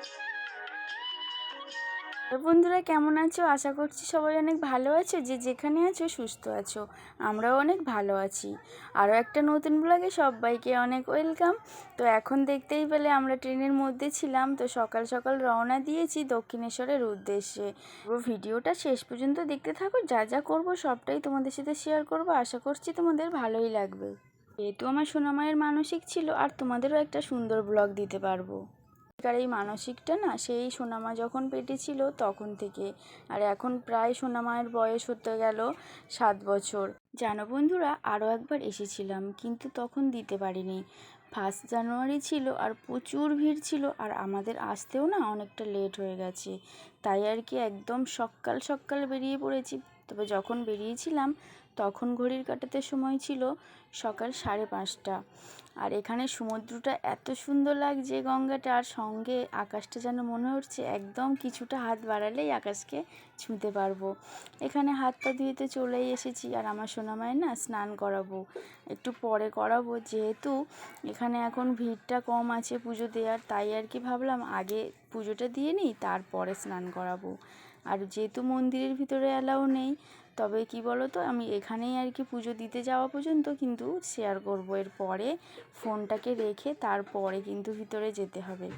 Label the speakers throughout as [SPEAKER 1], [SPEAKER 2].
[SPEAKER 1] তো বন্ধুরা কেমন আছো? আশা করছি সবাই অনেক ভালো আছো, যে যেখানে আছো সুস্থ আছো, আমরাও অনেক ভালো আছি। আরও একটা নতুন ব্লগে সবাইকে অনেক ওয়েলকাম তো এখন দেখতেই পেলে আমরা ট্রেনের মধ্যে ছিলাম, তো সকাল সকাল রওনা দিয়েছি দক্ষিণেশ্বরের উদ্দেশ্যে। পুরো ভিডিওটা শেষ পর্যন্ত দেখতে থাকো, যা যা করব সবটাই তোমাদের সাথে শেয়ার করব। আশা করছি তোমাদের ভালোই লাগবে। যেহেতু আমার সোনামায়ের মানসিক ছিল, আর তোমাদেরও একটা সুন্দর ব্লগ দিতে পারব। আর এই মানসিকটা না, সেই সোনামা যখন পেটে ছিল তখন থেকে। আর এখন প্রায় সোনামায়ের বয়স হতে গেল সাত বছর। জানো বন্ধুরা আরও একবার এসেছিলাম, কিন্তু তখন দিতে পারিনি। ফার্স্ট জানুয়ারি ছিল আর প্রচুর ভিড় ছিল, আর আমাদের আসতেও না অনেকটা লেট হয়ে গেছে। তাই আর কি একদম সকাল সকাল বেরিয়ে পড়েছি। তবে যখন বেরিয়েছিলাম, তখন ঘড়ির কাটাতে সময় ছিল সকাল সাড়ে পাঁচটা। আর এখানে সমুদ্রটা এত সুন্দর লাগছে গঙ্গাটা, আর সঙ্গে আকাশটা যেন মনে হচ্ছে একদম কিছুটা হাত বাড়ালেই আকাশকে ছুঁতে পারব। এখানে হাত পা ধুয়েতে চলেই এসেছি, আর আমার সোনামায় না স্নান করাবো, একটু পরে করাবো, যেহেতু এখানে এখন ভিড়টা কম আছে পুজো দেওয়ার তাই আর কি ভাবলাম আগে পুজোটা দিয়ে নিই, তারপরে স্নান করাবো। আর যেহেতু মন্দিরের ভিতরে অ্যালাউ নেই, তবে কি বলো তো আমি এখানেই আর কি পুজো দিতে যাওয়া পর্যন্ত কিন্তু শেয়ার করব। এরপরে ফোনটাকে রেখে তারপরে কিন্তু ভিতরে যেতে হবে।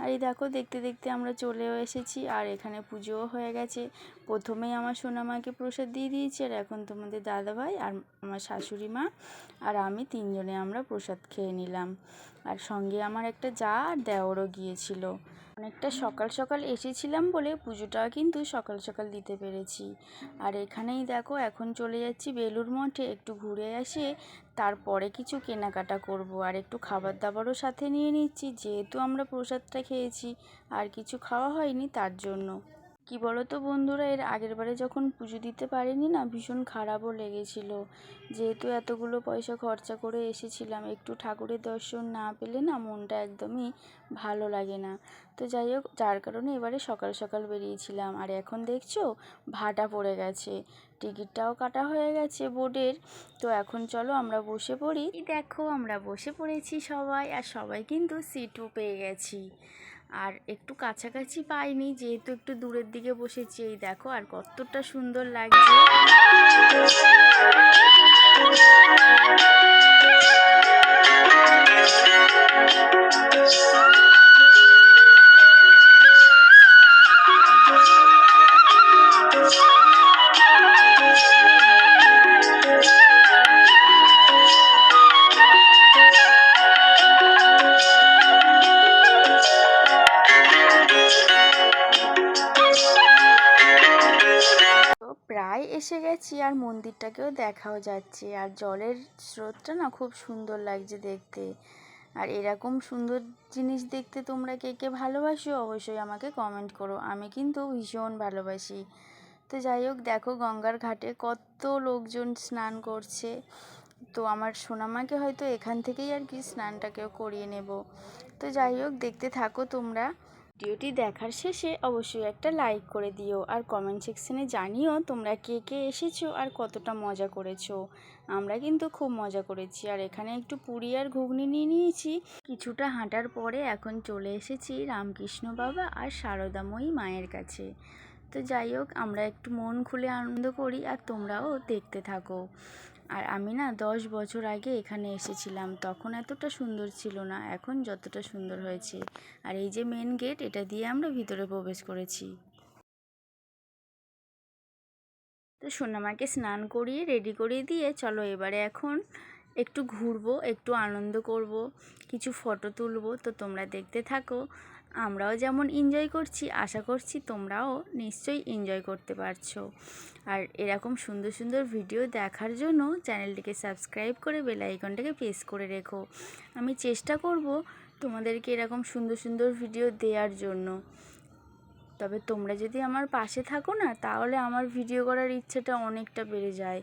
[SPEAKER 1] আর এই দেখো, দেখতে দেখতে আমরা চলেও এসেছি আর এখানে পুজোও হয়ে গেছে। প্রথমেই আমার সোনামাকে প্রসাদ দিয়ে দিয়েছি আর এখন তোমাদের দাদাভাই আর আমার শাশুড়ি মা আর আমি তিনজনে আমরা প্রসাদ খেয়ে নিলাম। আর সঙ্গে আমার একটা যা আর দেওরও গিয়েছিল। অনেকটা সকাল সকাল এসেছিলাম বলে পুজোটাও কিন্তু সকাল সকাল দিতে পেরেছি। আর এখানেই দেখো, এখন চলে যাচ্ছি বেলুর মঠে, একটু ঘুরে আসে, তারপরে কিছু কেনাকাটা করব। আর একটু খাবার দাবারও সাথে নিয়ে নিচ্ছি, যেহেতু আমরা প্রসাদটা খেয়েছি, আর কিছু খাওয়া হয়নি তার জন্য। কি বলো তো বন্ধুরা, এর আগের বারে যখন পুজো দিতে পারিনি না, ভীষণ খারাপও লেগেছিল। যেহেতু এতগুলো পয়সা খরচা করে এসেছিলাম, একটু ঠাকুরের দর্শন না পেলে না মনটা একদমই ভালো লাগে না। তো যাই হোক, যার কারণে এবারে সকাল সকাল বেরিয়েছিলাম। আর এখন দেখছ, ভাটা পড়ে গেছে। টিকিটটাও কাটা হয়ে গেছে বোর্ডের। তো এখন চলো আমরা বসে পড়ি। দেখো, আমরা বসে পড়েছি সবাই, আর সবাই কিন্তু সিটও পেয়ে গেছি। আর একটু কাছাকাছি পাইনি, যেহেতু একটু দূরের দিকে বসেছি। এই দেখো, আর কতটা সুন্দর লাগছে। গেছি আর মন্দিরটাকেও দেখাও যাচ্ছে। আর জলের স্রোতটা না খুব সুন্দর লাগছে দেখতে। আর এরকম সুন্দর জিনিস দেখতে তোমরা কে কে ভালোবাসো অবশ্যই আমাকে কমেন্ট করো। আমি কিন্তু ভীষণ ভালোবাসি। তো যাই হোক, দেখো গঙ্গার ঘাটে কত লোকজন স্নান করছে। তো আমার সোনামাকে হয়তো এখান থেকেই আর কি স্নানটাকেও করিয়ে নেব। তো যাই হোক, দেখতে থাকো তোমরা। ভিডিওটি দেখার শেষে অবশ্যই একটা লাইক করে দিও আর কমেন্ট সেকশনে জানিও তোমরা কে কে এসেছ আর কতটা মজা করেছ। আমরা কিন্তু খুব মজা করেছি আর এখানে একটু পুরী আর ঘুগনি নিয়ে নিয়েছি। কিছুটা হাঁটার পরে এখন চলে এসেছি রামকৃষ্ণ বাবা আর সারদাময়ী মায়ের কাছে। তো যাই হোক, আমরা একটু মন খুলে আনন্দ করি আর তোমরাও দেখতে থাকো। আর আমি না দশ বছর আগে এখানে এসেছিলাম, তখন এতটা সুন্দর ছিল না, এখন যতটা সুন্দর হয়েছে। আর এই যে মেন গেট এটা দিয়ে আমরা ভিতরে প্রবেশ করেছি। তো সোনামাকে স্নান করিয়ে রেডি করিয়ে দিয়ে চলো এবারে এখন একটু ঘুরবো, একটু আনন্দ করব, কিছু ফটো তুলবো। তো তোমরা দেখতে থাকো। আমরাও যেমন এনজয় করছি, আশা করছি তোমরাও নিশ্চয়ই এনজয় করতে পারছ। আর এরকম সুন্দর সুন্দর ভিডিও দেখার জন্য চ্যানেলটিকে সাবস্ক্রাইব করে বেল আইকনটাকে প্রেস করে রেখো। আমি চেষ্টা করব তোমাদেরকে এরকম সুন্দর সুন্দর ভিডিও দেওয়ার জন্য। তবে তোমরা যদি আমার পাশে থাকো না, তাহলে আমার ভিডিও করার ইচ্ছেটা অনেকটা বেড়ে যায়।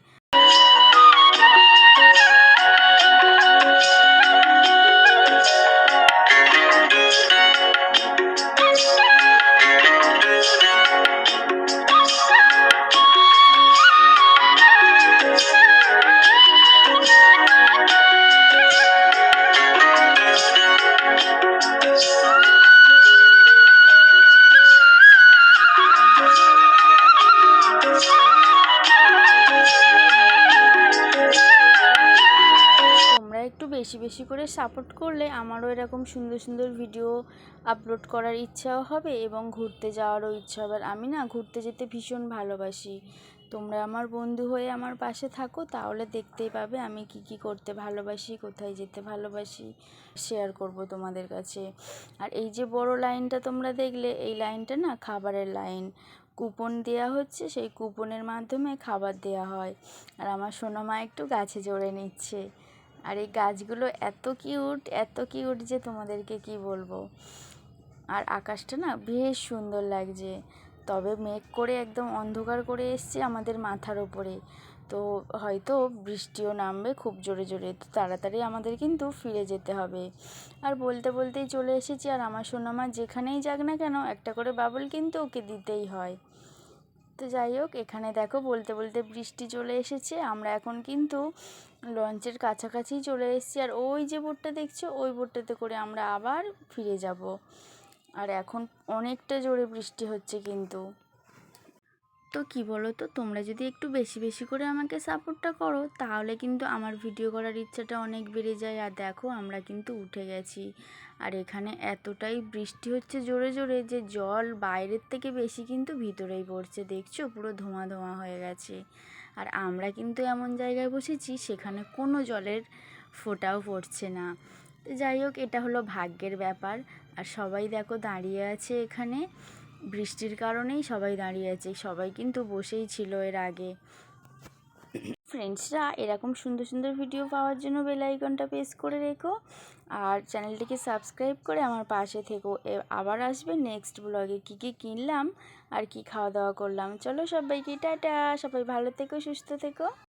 [SPEAKER 1] বেশি করে সাপোর্ট করলে আমারও এরকম সুন্দর সুন্দর ভিডিও আপলোড করার ইচ্ছাও হবে এবং ঘুরতে যাওয়ারও ইচ্ছা হবে। আমি না ঘুরতে যেতে ভীষণ ভালোবাসি। তোমরা আমার বন্ধু হয়ে আমার পাশে থাকো, তাহলে দেখতেই পাবে আমি কি কি করতে ভালোবাসি, কোথায় যেতে ভালোবাসি শেয়ার করব তোমাদের কাছে। আর এই যে বড় লাইনটা তোমরা দেখলে, এই লাইনটা না খাবারের লাইন কুপন দেওয়া হচ্ছে, সেই কুপনের মাধ্যমে খাবার দেওয়া হয়। আর আমার সোনামা একটু গাছে জড়ে নিচ্ছে। আর এই গাছগুলো এত কিউট এত কিউট যে তোমাদেরকে কি বলব? আর আকাশটা না বেশ সুন্দর লাগছে। তবে মেঘ করে একদম অন্ধকার করে এসছে আমাদের মাথার ওপরে তো হয়তো বৃষ্টিও নামবে খুব জোরে জোরে, তো তাড়াতাড়ি আমাদের কিন্তু ফিরে যেতে হবে। আর বলতে বলতেই চলে এসেছি, আর আমার সোনামা যেখানেই যাক না কেন একটা করে বাবুল কিন্তু ওকে দিতেই হয়। তো যাই হোক, এখানে দেখো বলতে বলতে বৃষ্টি চলে এসেছে, আমরা এখন কিন্তু লঞ্চের কাছাকাছি চলে এসেছি আর ওই যে বোটটা দেখছ, ওই বোটটাতে করে আমরা আবার ফিরে যাব। আর এখন অনেকটা জোরে বৃষ্টি হচ্ছে কিন্তু। তো কি বলো তো তোমরা যদি একটু বেশি বেশি করে আমাকে সাপোর্টটা করো, তাহলে কিন্তু আমার ভিডিও করার ইচ্ছাটা অনেক বেড়ে যায়। আর দেখো, আমরা কিন্তু উঠে গেছি। আর এখানে এতটাই বৃষ্টি হচ্ছে জোরে জোরে যে জল বাইরের থেকে বেশি কিন্তু ভিতরেই পড়ছে। দেখছ? পুরো ধোঁয়া ধোঁয়া হয়ে গেছে। আর আমরা কিন্তু এমন জায়গায় বসেছি সেখানে কোনো জলের ফোঁটাও পড়ছে না। তো যাই হোক, এটা হলো ভাগ্যের ব্যাপার। আর সবাই দেখো দাঁড়িয়ে আছে এখানে। বৃষ্টির কারণেই সবাই দাঁড়িয়ে আছে। সবাই কিন্তু বসেই ছিল এর আগে। ফ্রেন্ডসরা এরকম সুন্দর সুন্দর ভিডিও পাওয়ার জন্য বেল আইকনটা প্রেস করে রেখো। আর চ্যানেলটিকে সাবস্ক্রাইব করে আমার পাশে থেকো। আবার আসবে নেক্সট ব্লগে কী কী কিনলাম আর কি খাওয়া দাওয়া করলাম। চলো সবাইকে টাটা, সবাই ভালো থেকো, সুস্থ থেকো।